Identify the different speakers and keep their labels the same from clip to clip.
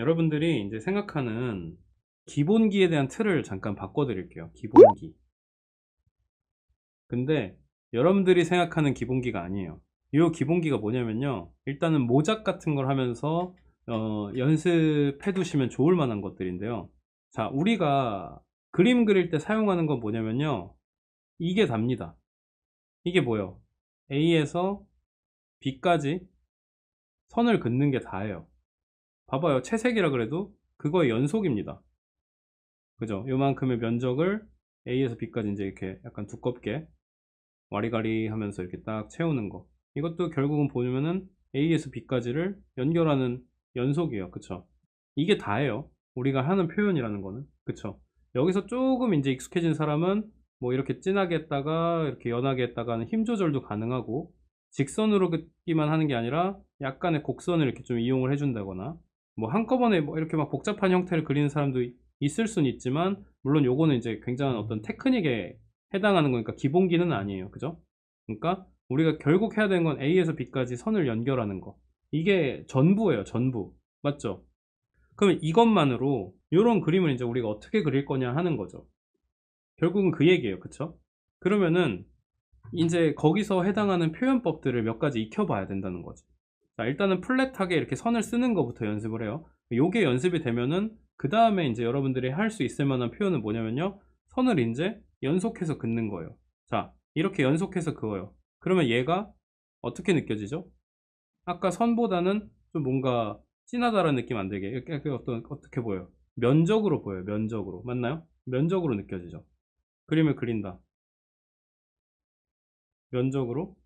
Speaker 1: 여러분들이 이제 생각하는 기본기에 대한 틀을 잠깐 바꿔드릴게요. 기본기. 근데 여러분들이 생각하는 기본기가 아니에요. 이 기본기가 뭐냐면요. 일단은 모작 같은 걸 하면서 어, 연습해 두시면 좋을 만한 것들인데요. 자, 우리가 그림 그릴 때 사용하는 건 뭐냐면요. 이게 답니다. 이게 뭐예요? A에서 B까지 선을 긋는 게 다예요. 봐봐요. 채색이라 그래도 그거의 연속입니다. 그죠? 요만큼의 면적을 A에서 B까지 이제 이렇게 약간 두껍게 와리가리 하면서 이렇게 딱 채우는 거. 이것도 결국은 보면은 A에서 B까지를 연결하는 연속이에요. 그쵸? 이게 다예요. 우리가 하는 표현이라는 거는. 그쵸? 여기서 조금 이제 익숙해진 사람은 뭐 이렇게 진하게 했다가 이렇게 연하게 했다가는 힘 조절도 가능하고 직선으로 긋기만 하는 게 아니라 약간의 곡선을 이렇게 좀 이용을 해준다거나 뭐 한꺼번에 뭐 이렇게 막 복잡한 형태를 그리는 사람도 있을 수는 있지만 물론 요거는 이제 굉장한 어떤 테크닉에 해당하는 거니까 기본기는 아니에요. 그죠? 그러니까 우리가 결국 해야 되는 건 A에서 B까지 선을 연결하는 거. 이게 전부예요 전부. 맞죠? 그러면 이것만으로 이런 그림을 이제 우리가 어떻게 그릴 거냐 하는 거죠. 결국은 그 얘기예요. 그쵸? 그러면은 이제 거기서 해당하는 표현법들을 몇 가지 익혀봐야 된다는 거지 자, 일단은 플랫하게 이렇게 선을 쓰는 것부터 연습을 해요. 요게 연습이 되면은 그 다음에 이제 여러분들이 할 수 있을 만한 표현은 뭐냐면요. 선을 이제 연속해서 긋는 거예요. 자, 이렇게 연속해서 그어요. 그러면 얘가 어떻게 느껴지죠? 아까 선보다는 좀 뭔가 진하다라는 느낌 안 들게 이렇게 어떤 어떻게 보여요? 면적으로 보여요. 면적으로 맞나요? 면적으로 느껴지죠. 그림을 그린다. 면적으로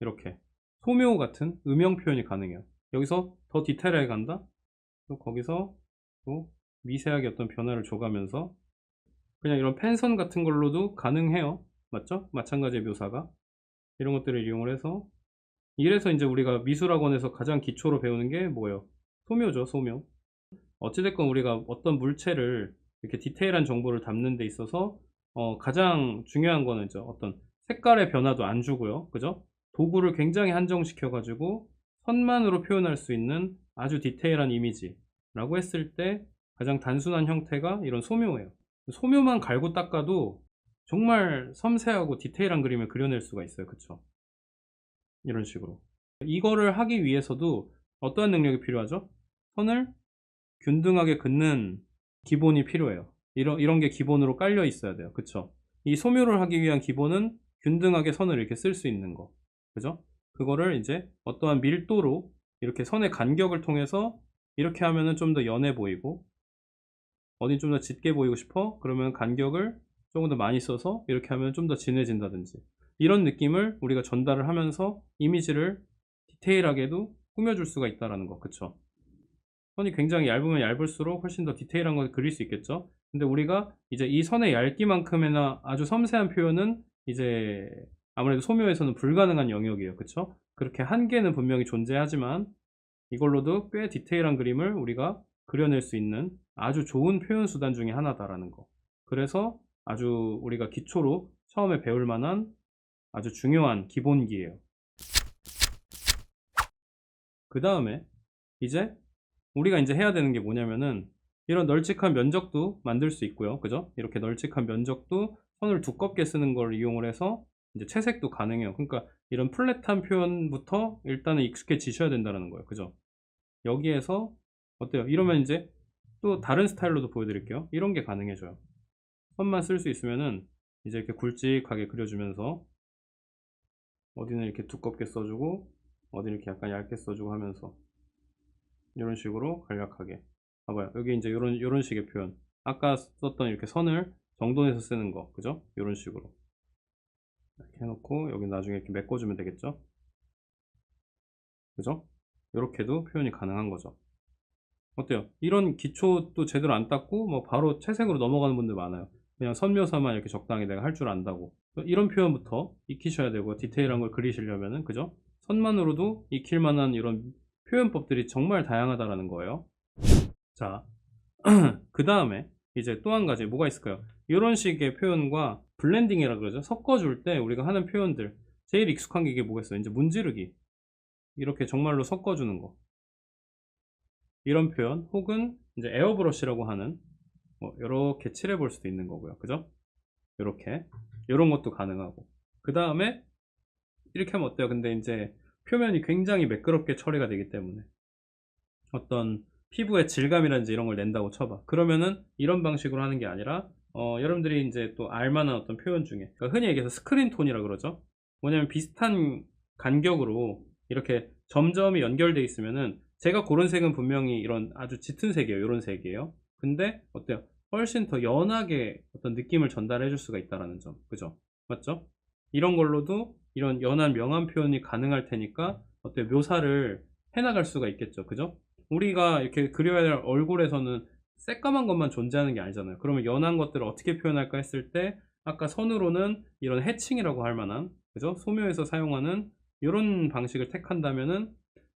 Speaker 1: 이렇게 소묘 같은 음영 표현이 가능해요. 여기서 더 디테일하게 간다. 또 거기서 또 미세하게 어떤 변화를 줘가면서 그냥 이런 펜선 같은 걸로도 가능해요. 맞죠? 마찬가지의 묘사가 이런 것들을 이용을 해서 이래서 이제 우리가 미술학원에서 가장 기초로 배우는 게 뭐예요? 소묘죠, 소묘. 어찌됐건 우리가 어떤 물체를 이렇게 디테일한 정보를 담는 데 있어서 어, 가장 중요한 거는 이제 어떤 색깔의 변화도 안 주고요. 그죠? 도구를 굉장히 한정시켜 가지고 선만으로 표현할 수 있는 아주 디테일한 이미지라고 했을 때 가장 단순한 형태가 이런 소묘예요. 소묘만 갈고 닦아도 정말 섬세하고 디테일한 그림을 그려낼 수가 있어요. 그쵸? 이런 식으로. 이거를 하기 위해서도 어떠한 능력이 필요하죠? 선을 균등하게 긋는 기본이 필요해요. 이런, 이런 게 기본으로 깔려 있어야 돼요. 그쵸? 이 소묘를 하기 위한 기본은 균등하게 선을 이렇게 쓸 수 있는 거. 그죠? 그거를 이제 어떠한 밀도로 이렇게 선의 간격을 통해서 이렇게 하면은 좀 더 연해 보이고 어디 좀 더 짙게 보이고 싶어? 그러면 간격을 조금 더 많이 써서 이렇게 하면 좀 더 진해진다든지 이런 느낌을 우리가 전달을 하면서 이미지를 디테일하게도 꾸며줄 수가 있다라는 거 그쵸? 선이 굉장히 얇으면 얇을수록 훨씬 더 디테일한 걸 그릴 수 있겠죠? 근데 우리가 이제 이 선의 얇기만큼이나 아주 섬세한 표현은 이제 아무래도 소묘에서는 불가능한 영역이에요. 그쵸? 그렇게 한계는 분명히 존재하지만 이걸로도 꽤 디테일한 그림을 우리가 그려낼 수 있는 아주 좋은 표현 수단 중에 하나다라는 거. 그래서 아주 우리가 기초로 처음에 배울 만한 아주 중요한 기본기예요. 그 다음에 이제 우리가 이제 해야 되는 게 뭐냐면은 이런 널찍한 면적도 만들 수 있고요. 그죠? 이렇게 널찍한 면적도 선을 두껍게 쓰는 걸 이용을 해서 이제 채색도 가능해요. 그러니까 이런 플랫한 표현부터 일단은 익숙해지셔야 된다는 거예요. 그죠? 여기에서 어때요? 이러면 이제 또 다른 스타일로도 보여드릴게요. 이런 게 가능해져요. 선만 쓸 수 있으면은 이제 이렇게 굵직하게 그려주면서 어디는 이렇게 두껍게 써주고 어디는 이렇게 약간 얇게 써주고 하면서 이런 식으로 간략하게 봐봐요. 여기 이제 이런 이런 식의 표현. 아까 썼던 이렇게 선을 정돈해서 쓰는 거, 그죠? 이런 식으로. 이렇게 해놓고 여기 나중에 이렇게 메꿔주면 되겠죠 그죠? 이렇게도 표현이 가능한 거죠 어때요? 이런 기초도 제대로 안 닦고 뭐 바로 채색으로 넘어가는 분들 많아요 그냥 선묘사만 이렇게 적당히 내가 할 줄 안다고 이런 표현부터 익히셔야 되고 디테일한 걸 그리시려면은 그죠? 선만으로도 익힐 만한 이런 표현법들이 정말 다양하다라는 거예요 자 그 다음에 이제 또 한 가지 뭐가 있을까요? 이런 식의 표현과 블렌딩이라 그러죠. 섞어줄 때 우리가 하는 표현들 제일 익숙한 게 이게 뭐겠어요? 이제 문지르기 이렇게 정말로 섞어주는 거 이런 표현 혹은 이제 에어브러쉬라고 하는 뭐 이렇게 칠해 볼 수도 있는 거고요. 그죠? 이렇게 이런 것도 가능하고 그 다음에 이렇게 하면 어때요? 근데 이제 표면이 굉장히 매끄럽게 처리가 되기 때문에 어떤 피부의 질감이라든지 이런 걸 낸다고 쳐봐. 그러면은 이런 방식으로 하는 게 아니라 어, 여러분들이 이제 또 알만한 어떤 표현 중에 그러니까 흔히 얘기해서 스크린 톤이라 그러죠. 뭐냐면 비슷한 간격으로 이렇게 점점이 연결돼 있으면은 제가 고른 색은 분명히 이런 아주 짙은 색이에요. 이런 색이에요. 근데 어때요? 훨씬 더 연하게 어떤 느낌을 전달해 줄 수가 있다라는 점. 그죠? 맞죠? 이런 걸로도 이런 연한 명암 표현이 가능할 테니까 어때요? 묘사를 해나갈 수가 있겠죠. 그죠? 우리가 이렇게 그려야 할 얼굴에서는 새까만 것만 존재하는 게 아니잖아요. 그러면 연한 것들을 어떻게 표현할까 했을 때 아까 선으로는 이런 해칭이라고 할 만한 그죠? 소묘에서 사용하는 이런 방식을 택한다면은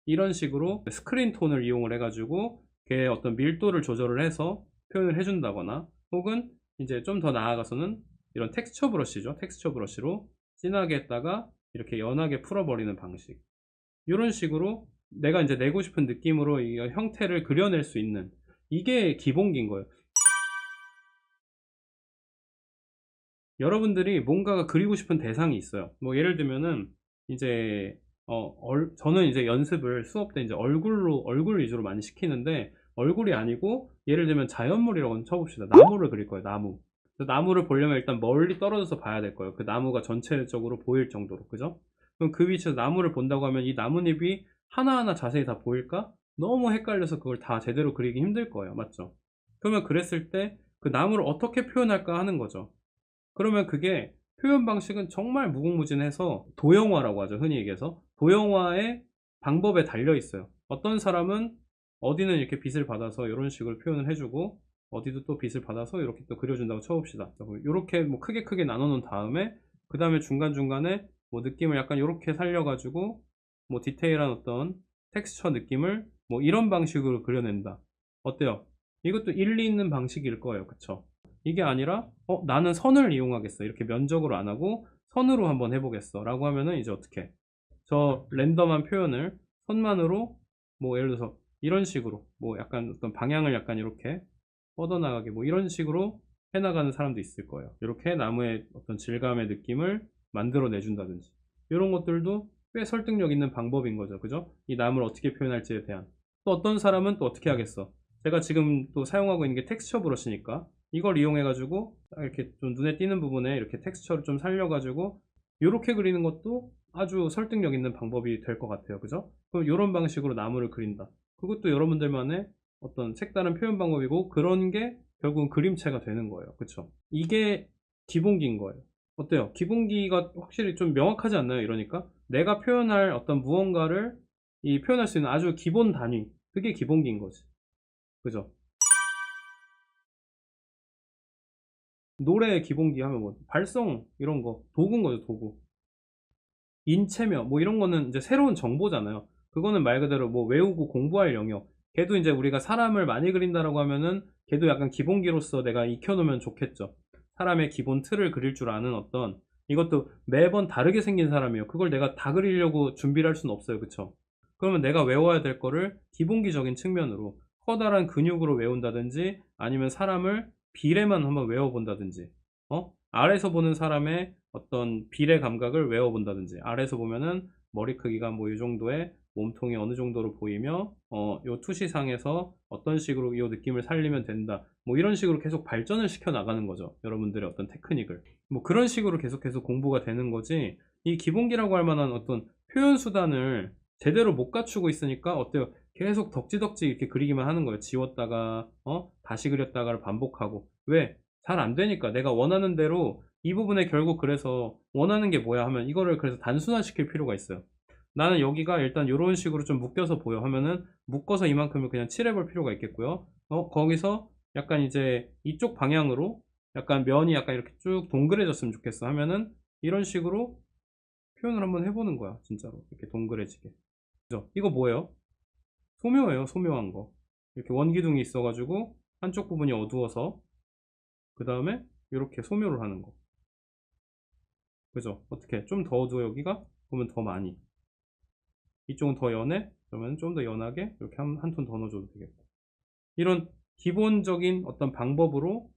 Speaker 1: 이런 식으로 스크린 톤을 이용을 해 가지고 걔의 어떤 밀도를 조절을 해서 표현을 해준다거나 혹은 이제 좀 더 나아가서는 이런 텍스처 브러쉬죠. 텍스처 브러쉬로 진하게 했다가 이렇게 연하게 풀어버리는 방식. 이런 식으로 내가 이제 내고 싶은 느낌으로 이 형태를 그려낼 수 있는 이게 기본기인 거예요. 여러분들이 뭔가가 그리고 싶은 대상이 있어요. 뭐 예를 들면은 이제 어, 얼- 저는 이제 연습을 수업 때 이제 얼굴로 얼굴 위주로 많이 시키는데 얼굴이 아니고 예를 들면 자연물이라고 쳐봅시다. 나무를 그릴 거예요. 나무. 나무를 보려면 일단 멀리 떨어져서 봐야 될 거예요. 그 나무가 전체적으로 보일 정도로. 그죠? 그럼 그 위치에서 나무를 본다고 하면 이 나뭇잎이 하나하나 자세히 다 보일까? 너무 헷갈려서 그걸 다 제대로 그리기 힘들 거예요. 맞죠? 그러면 그랬을 때 그 나무를 어떻게 표현할까 하는 거죠. 그러면 그게 표현 방식은 정말 무궁무진해서 도형화라고 하죠. 흔히 얘기해서. 도형화의 방법에 달려 있어요. 어떤 사람은 어디는 이렇게 빛을 받아서 이런 식으로 표현을 해주고 어디도 또 빛을 받아서 이렇게 또 그려준다고 쳐봅시다. 이렇게 뭐 크게 크게 나눠 놓은 다음에 그 다음에 중간중간에 뭐 느낌을 약간 이렇게 살려가지고 뭐 디테일한 어떤 텍스처 느낌을 뭐 이런 방식으로 그려낸다. 어때요? 이것도 일리 있는 방식일 거예요. 그쵸? 이게 아니라 어 나는 선을 이용하겠어. 이렇게 면적으로 안 하고 선으로 한번 해보겠어. 라고 하면은 이제 어떻게 저 랜덤한 표현을 선만으로 뭐 예를 들어서 이런 식으로 뭐 약간 어떤 방향을 약간 이렇게 뻗어나가게 뭐 이런 식으로 해나가는 사람도 있을 거예요. 이렇게 나무의 어떤 질감의 느낌을 만들어 내준다든지 이런 것들도 꽤 설득력 있는 방법인 거죠. 그죠? 이 나무를 어떻게 표현할지에 대한 또 어떤 사람은 또 어떻게 하겠어? 제가 지금 또 사용하고 있는 게 텍스처 브러쉬니까 이걸 이용해 가지고 이렇게 좀 눈에 띄는 부분에 이렇게 텍스처를 좀 살려 가지고 이렇게 그리는 것도 아주 설득력 있는 방법이 될 것 같아요. 그죠? 그럼 이런 방식으로 나무를 그린다. 그것도 여러분들만의 어떤 색다른 표현 방법이고 그런 게 결국은 그림체가 되는 거예요. 그쵸? 이게 기본기인 거예요. 어때요? 기본기가 확실히 좀 명확하지 않나요? 이러니까 내가 표현할 어떤 무언가를 이 표현할 수 있는 아주 기본 단위 그게 기본기인 거지. 그죠? 노래의 기본기 하면 뭐 발성 이런 거 도구인 거죠 도구 인체며 뭐 이런 거는 이제 새로운 정보잖아요 그거는 말 그대로 뭐 외우고 공부할 영역 걔도 이제 우리가 사람을 많이 그린다라고 하면은 걔도 약간 기본기로서 내가 익혀놓으면 좋겠죠 사람의 기본 틀을 그릴 줄 아는 어떤 이것도 매번 다르게 생긴 사람이에요. 그걸 내가 다 그리려고 준비를 할 수는 없어요. 그쵸? 그러면 내가 외워야 될 거를 기본기적인 측면으로 커다란 근육으로 외운다든지 아니면 사람을 비례만 한번 외워본다든지 어? 아래서 보는 사람의 어떤 비례 감각을 외워본다든지 아래서 보면은 머리 크기가 뭐 이 정도의 몸통이 어느 정도로 보이며 어, 요 투시상에서 어떤 식으로 이 느낌을 살리면 된다 뭐 이런 식으로 계속 발전을 시켜 나가는 거죠 여러분들의 어떤 테크닉을 뭐 그런 식으로 계속해서 공부가 되는 거지 이 기본기라고 할 만한 어떤 표현 수단을 제대로 못 갖추고 있으니까 어때요 계속 덕지덕지 이렇게 그리기만 하는 거예요. 지웠다가 어 다시 그렸다가를 반복하고 왜? 잘 안 되니까 내가 원하는 대로 이 부분에 결국 그래서 원하는 게 뭐야 하면 이거를 그래서 단순화 시킬 필요가 있어요. 나는 여기가 일단 이런 식으로 좀 묶여서 보여 하면은 묶어서 이만큼을 그냥 칠해볼 필요가 있겠고요. 어 거기서 약간 이제 이쪽 방향으로 약간 면이 약간 이렇게 쭉 동그래졌으면 좋겠어 하면은 이런 식으로 표현을 한번 해보는 거야 진짜로 이렇게 동그래지게. 그죠? 이거 뭐예요? 소묘예요, 소묘한 거. 이렇게 원기둥이 있어가지고 한쪽 부분이 어두워서 그 다음에 이렇게 소묘를 하는 거. 그죠? 어떻게? 좀 더 어두워 여기가? 그러면 더 많이. 이쪽은 더 연해? 그러면 좀 더 연하게 이렇게 한, 한톤더 넣어줘도 되겠고. 이런 기본적인 어떤 방법으로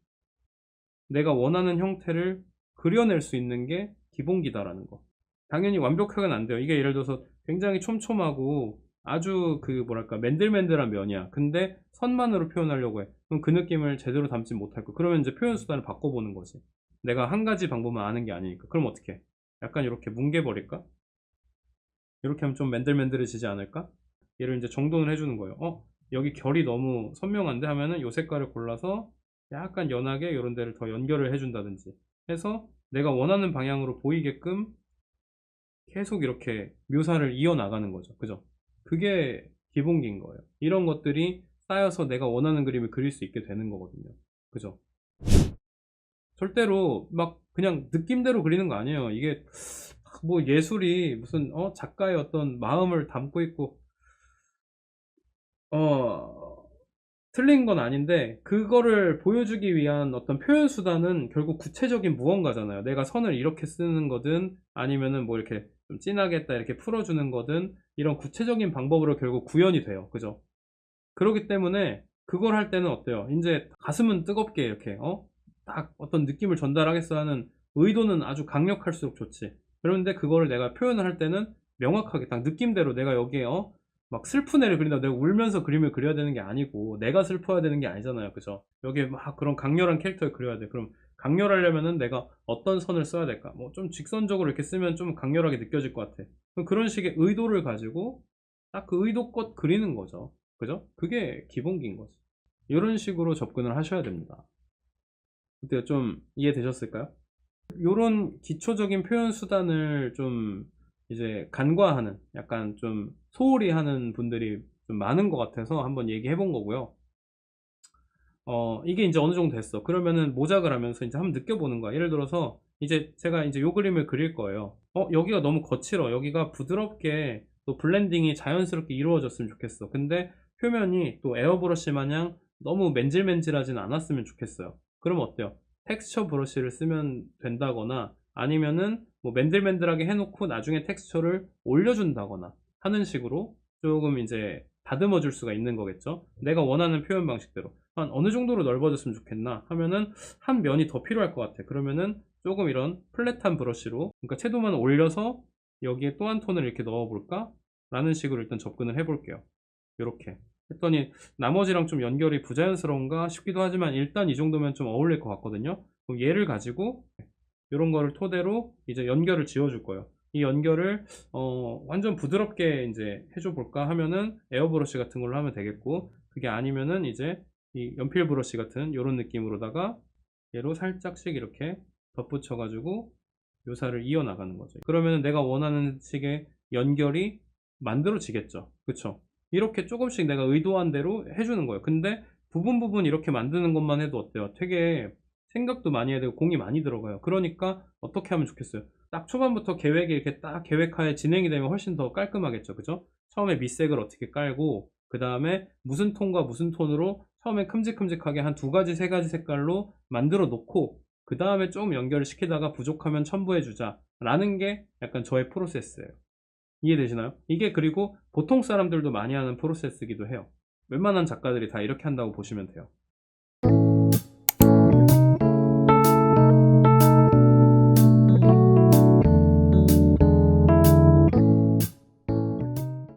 Speaker 1: 내가 원하는 형태를 그려낼 수 있는 게 기본기다라는 거. 당연히 완벽하게는 안 돼요. 이게 예를 들어서 굉장히 촘촘하고 아주 그 뭐랄까 맨들맨들한 면이야. 근데 선만으로 표현하려고 해. 그럼 그 느낌을 제대로 담지 못할 거. 그러면 이제 표현 수단을 바꿔보는 거지. 내가 한 가지 방법만 아는 게 아니니까. 그럼 어떻게? 약간 이렇게 뭉개버릴까? 이렇게 하면 좀 맨들맨들해지지 않을까? 얘를 이제 정돈을 해주는 거예요. 어? 여기 결이 너무 선명한데 하면은 요 색깔을 골라서 약간 연하게 이런 데를 더 연결을 해준다든지 해서 내가 원하는 방향으로 보이게끔 계속 이렇게 묘사를 이어나가는 거죠. 그죠? 그게 기본기인 거예요. 이런 것들이 쌓여서 내가 원하는 그림을 그릴 수 있게 되는 거거든요. 그죠? 절대로 막 그냥 느낌대로 그리는 거 아니에요. 이게 뭐 예술이 무슨 어 작가의 어떤 마음을 담고 있고 어 틀린 건 아닌데 그거를 보여주기 위한 어떤 표현 수단은 결국 구체적인 무언가잖아요. 내가 선을 이렇게 쓰는 거든 아니면은 뭐 이렇게 좀 진하게 했다 이렇게 풀어주는 거든 이런 구체적인 방법으로 결국 구현이 돼요. 그죠? 그렇기 때문에 그걸 할 때는 어때요? 이제 가슴은 뜨겁게 이렇게 어? 딱 어떤 느낌을 전달하겠어 하는 의도는 아주 강력할수록 좋지. 그런데 그거를 내가 표현을 할 때는 명확하게 딱 느낌대로 내가 여기에 어? 막 슬픈 애를 그린다. 내가 울면서 그림을 그려야 되는 게 아니고 내가 슬퍼야 되는 게 아니잖아요. 그죠? 여기에 막 그런 강렬한 캐릭터를 그려야 돼. 그럼 강렬하려면은 내가 어떤 선을 써야 될까? 뭐 좀 직선적으로 이렇게 쓰면 좀 강렬하게 느껴질 것 같아. 그런 식의 의도를 가지고 딱 그 의도껏 그리는 거죠. 그죠? 그게 기본기인 거지. 이런 식으로 접근을 하셔야 됩니다. 어때요? 좀 이해되셨을까요? 이런 기초적인 표현 수단을 좀 이제 간과하는 약간 좀 소홀히 하는 분들이 좀 많은 것 같아서 한번 얘기해 본 거고요. 어, 이게 이제 어느 정도 됐어. 그러면은 모작을 하면서 이제 한번 느껴보는 거야. 예를 들어서 이제 제가 이제 요 그림을 그릴 거예요. 어, 여기가 너무 거칠어. 여기가 부드럽게 또 블렌딩이 자연스럽게 이루어졌으면 좋겠어. 근데 표면이 또 에어브러쉬 마냥 너무 맨질맨질하진 않았으면 좋겠어요. 그럼 어때요? 텍스처 브러쉬를 쓰면 된다거나 아니면은 뭐 맨들맨들하게 해놓고 나중에 텍스처를 올려준다거나 하는 식으로 조금 이제 다듬어 줄 수가 있는 거겠죠. 내가 원하는 표현 방식대로. 한 어느 정도로 넓어졌으면 좋겠나 하면은 한 면이 더 필요할 것 같아. 그러면은 조금 이런 플랫한 브러쉬로, 그러니까 채도만 올려서 여기에 또 한 톤을 이렇게 넣어 볼까? 라는 식으로 일단 접근을 해 볼게요. 이렇게. 했더니 나머지랑 좀 연결이 부자연스러운가 싶기도 하지만 일단 이 정도면 좀 어울릴 것 같거든요. 그럼 얘를 가지고 이런 거를 토대로 이제 연결을 지어줄 거예요. 이 연결을 어, 완전 부드럽게 이제 해줘 볼까 하면은 에어브러쉬 같은 걸로 하면 되겠고 그게 아니면은 이제 이 연필 브러쉬 같은 이런 느낌으로다가 얘로 살짝씩 이렇게 덧붙여 가지고 묘사를 이어나가는 거죠. 그러면은 내가 원하는 식의 연결이 만들어지겠죠. 그쵸? 이렇게 조금씩 내가 의도한 대로 해주는 거예요. 근데 부분 부분 이렇게 만드는 것만 해도 어때요? 되게 생각도 많이 해야 되고 공이 많이 들어가요. 그러니까 어떻게 하면 좋겠어요? 딱 초반부터 계획이 이렇게 딱 계획하에 진행이 되면 훨씬 더 깔끔하겠죠. 그죠? 처음에 밑색을 어떻게 깔고 그 다음에 무슨 톤과 무슨 톤으로 처음에 큼직큼직하게 한 두 가지 세 가지 색깔로 만들어 놓고 그 다음에 조금 연결을 시키다가 부족하면 첨부해 주자 라는 게 약간 저의 프로세스예요. 이해되시나요? 이게 그리고 보통 사람들도 많이 하는 프로세스이기도 해요. 웬만한 작가들이 다 이렇게 한다고 보시면 돼요.